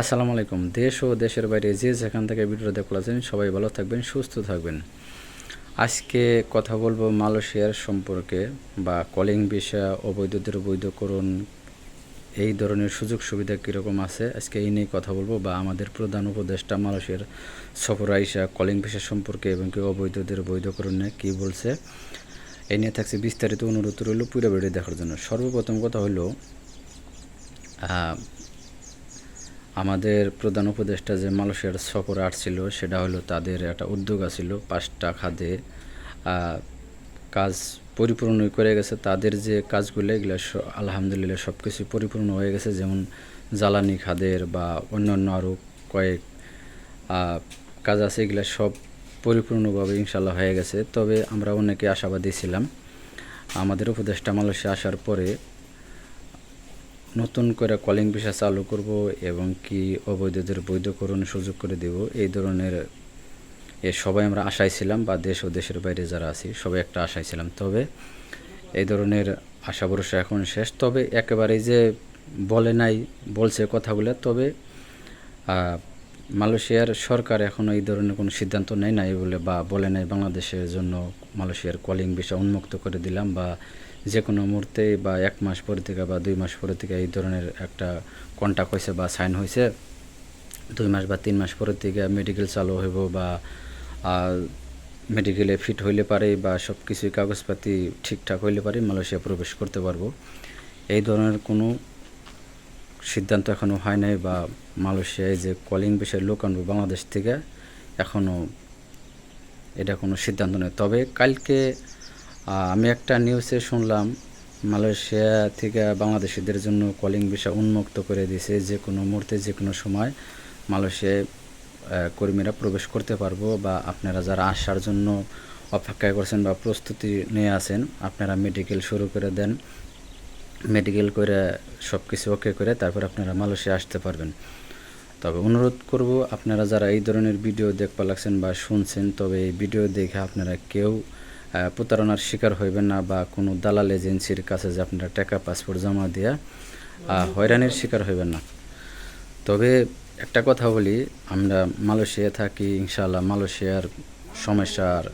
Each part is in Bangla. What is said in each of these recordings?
আসসালামু আলাইকুম। দেশ ও দেশের বাইরে যে যেখান থেকে ভিডিও দেখলাছেন সবাই ভালো থাকবেন, সুস্থ থাকবেন। আজকে কথা বলব মালয়েশিয়ার সম্পর্কে বা কলিং বিষয় অবৈধদের বৈধকরণ এই ধরনের সুযোগ সুবিধা কীরকম আছে, আজকে এই নিয়ে কথা বলব বা আমাদের প্রধান উপদেষ্টা মালয়েশিয়ার সফর আইসা কলিং বিষয় সম্পর্কে এবং কি অবৈধদের বৈধকরণ কী বলছে এই নিয়ে থাকছে বিস্তারিত অনুরোধ রইল পুরো ভিডিও দেখার জন্য। সর্বপ্রথম কথা হলো আমাদের প্রধান উপদেষ্টা যে মালয়েশিয়ার সফরে আসছিল, সেটা হলো তাদের একটা উদ্যোগ আছিল পাঁচটা খাদে কাজ পরিপূর্ণ করে গেছে। তাদের যে কাজগুলো, এগুলো আলহামদুলিল্লাহ সব কিছু পরিপূর্ণ হয়ে গেছে। যেমন জ্বালানি খাদের বা অন্যান্য আরও কয়েক কাজ আছে, এগুলো সব পরিপূর্ণভাবে ইনশাল্লাহ হয়ে গেছে। তবে আমরা অনেকে আশাবাদী ছিলাম। আমাদের উপদেষ্টা মালয়েশিয়া আসার পরে নতুন করে কলিং ভিসা চালু করব এবং কি অবৈধদের বৈধকরণ সুযোগ করে দেব, এই ধরনের এ সবাই আমরা আশায় ছিলাম বা দেশ ও দেশের বাইরে যারা আছি, সবাই একটা আশায় ছিলাম। তবে এই ধরনের আশা ভরসা এখন শেষ। তবে একেবারেই যে বলে নাই, বলছে কথাগুলো, তবে মালয়েশিয়ার সরকার এখনও এই ধরনের কোনো সিদ্ধান্ত নেয় নাই বলে বা বলে নাই বাংলাদেশের জন্য মালয়েশিয়ার কলিং ভিসা উন্মুক্ত করে দিলাম বা যে কোনো মুহূর্তে বা এক মাস পরে থেকে বা দুই মাস পরে থেকে এই ধরনের একটা কন্ট্যাক্ট হয়েছে বা সাইন হয়েছে। দুই মাস বা তিন মাস পরের থেকে মেডিকেল চালু হইব বা মেডিকেলে ফিট হইলে পারে বা সব কিছুই কাগজপাতি ঠিকঠাক হইলে পারে, মালয়েশিয়া প্রবেশ করতে পারব। এই ধরনের কোনো সিদ্ধান্ত এখনও হয় নাই বা মালয়েশিয়ায় যে কলিং বিষয়ে লোক আনব বাংলাদেশ থেকে এখনও এটা কোনো সিদ্ধান্ত নেই। তবে কালকে আমি একটা নিউজে শুনলাম, মালয়েশিয়া থেকে বাংলাদেশিদের জন্য কলিং বিষয় উন্মুক্ত করে দিয়েছে। যে কোনো মুহূর্তে, যে কোনো সময় মালয়েশিয়ায় কর্মীরা প্রবেশ করতে পারব বা আপনারা যারা আসার জন্য অপেক্ষা করছেন বা প্রস্তুতি নিয়ে আছেন, আপনারা মেডিকেল শুরু করে দেন। মেডিকেল করে সব কিছু ওকে করে তারপর আপনারা মালয়েশিয়া আসতে পারবেন। তবে অনুরোধ করব আপনারা যারা এই ধরনের ভিডিও দেখতে লাগছেন বা শুনছেন তবে এই ভিডিও দেখে আপনারা কেউ প্রতারণার শিকার হইবেন না বা কোনো দালাল এজেন্সির কাছে যে আপনারা টাকা পাসপোর্ট জমা আহ, হয়রানির শিকার হইবেন না। তবে একটা কথা বলি আমরা মালয়েশিয়া থাকি ইনশাআল্লাহ মালয়েশিয়ার সমস্যার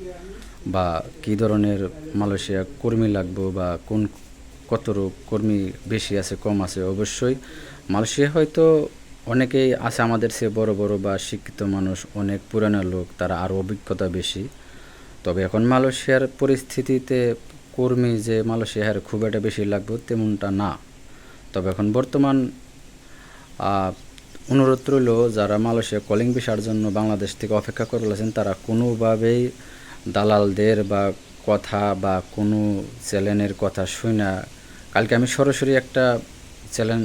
বা কী ধরনের মালয়েশিয়া কর্মী লাগবো বা কোন কত রূপ কর্মী বেশি আছে, কম আছে? অবশ্যই মালয়েশিয়া হয়তো অনেকেই আছে আমাদের সে বড় বড় বা শিক্ষিত মানুষ, অনেক পুরানো লোক, তারা আরও অভিজ্ঞতা বেশি। তবে এখন মালয়েশিয়ার পরিস্থিতিতে কর্মী যে মালয়েশিয়ার খুব একটা বেশি লাগবে তেমনটা না। তবে এখন বর্তমান অনুরোধ রইল যারা মালয়েশিয়া কলিং ভিসার জন্য বাংলাদেশ থেকে অপেক্ষা করে তারা কোনোভাবেই দালালদের বা কথা বা কোনো চ্যানেলের কথা শুই না। কালকে আমি সরাসরি একটা চ্যানেল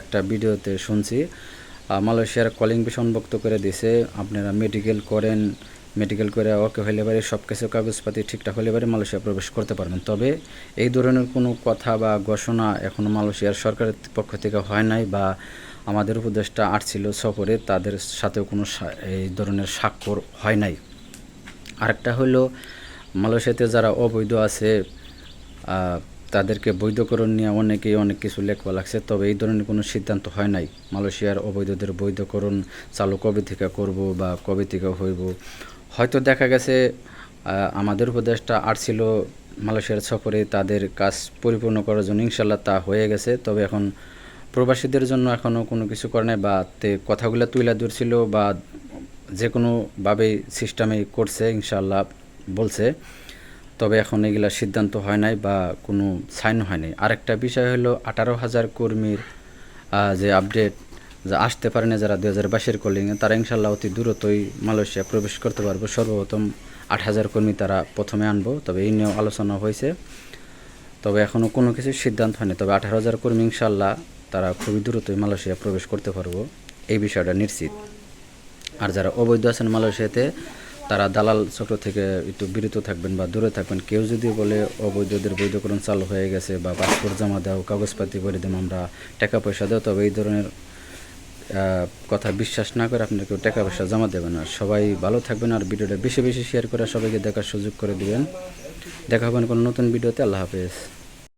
একটা ভিডিওতে শুনছি। মালয়েশিয়ার কলিং ভিসা উন্মুক্ত করে দিয়েছে। আপনারা মেডিকেল করেন মেডিকেল করে ওকে হইলে পারে সব কিছু কাগজপাতি ঠিকঠাক হলে পারে মালয়েশিয়া প্রবেশ করতে পারবেন। তবে এই ধরনের কোনো কথা বা ঘোষণা এখনও মালয়েশিয়ার সরকারের পক্ষ থেকে হয় নাই বা আমাদের উপদেষ্টা আসছিল সফরে, তাদের সাথেও কোনো এই ধরনের স্বাক্ষর হয় নাই। আরেকটা হলো মালয়েশিয়াতে যারা অবৈধ আছে তাদেরকে বৈধকরণ নিয়ে অনেকেই অনেক কিছু লেখা লাগছে। তবে এই ধরনের কোনো সিদ্ধান্ত হয় নাই। মালয়েশিয়ার অবৈধদের বৈধকরণ চালু কবে থেকে করব বা কবে থেকে হইব? হয়তো দেখা গেছে আমাদের উপদেশটা আর ছিল মালয়েশিয়ার সফরে, তাদের কাজ পরিপূর্ণ করার জন্য ইনশাল্লাহ তা হয়ে গেছে। তবে এখন প্রবাসীদের জন্য এখনও কোনো কিছু করে নাই বা তে কথাগুলো তুলে ধরছিল বা যে কোনোভাবেই সিস্টেমে করছে ইনশাল্লাহ বলছে, তবে এখন এগুলা সিদ্ধান্ত হয় নাই বা কোনো সাইন হয় নাই। আরেকটা বিষয় হলো, আঠারো হাজার কর্মীর যে আপডেট যা আসতে পারে না, যারা দু হাজার বাইশের কলিংয়ে তারা ইনশাল্লাহ অতি দ্রুতই মালয়েশিয়া প্রবেশ করতে পারব। সর্বপ্রথম আট হাজার কর্মী তারা প্রথমে আনব, তবে এই নিয়েও আলোচনা হয়েছে। তবে এখনও কোনো কিছু সিদ্ধান্ত হয়নি। তবে আঠারো হাজার কর্মী ইনশাল্লাহ তারা খুবই দ্রুতই মালয়েশিয়া প্রবেশ করতে পারব। এই বিষয়টা নিশ্চিত। আর যারা অবৈধ আছেন মালয়েশিয়াতে তারা দালাল চক্র থেকে একটু বিরত থাকবেন বা দূরে থাকবেন। কেউ যদি বলে, অবৈধদের বৈধকরণ চালু হয়ে গেছে বা পাসপোর্ট জমা দাও, কাগজপাতি করে দেবো আমরা টাকা পয়সা দাও, তবে এই ধরনের কথা বিশ্বাস না করে আপনি কেউ টাকা পয়সা জমা দেবেন আর সবাই ভালো থাকবেন আর ভিডিওটা বেশি বেশি শেয়ার করে সবাইকে দেখার সুযোগ করে দিবেন। দেখা হবে কোনো নতুন ভিডিওতে। আল্লাহ হাফেজ।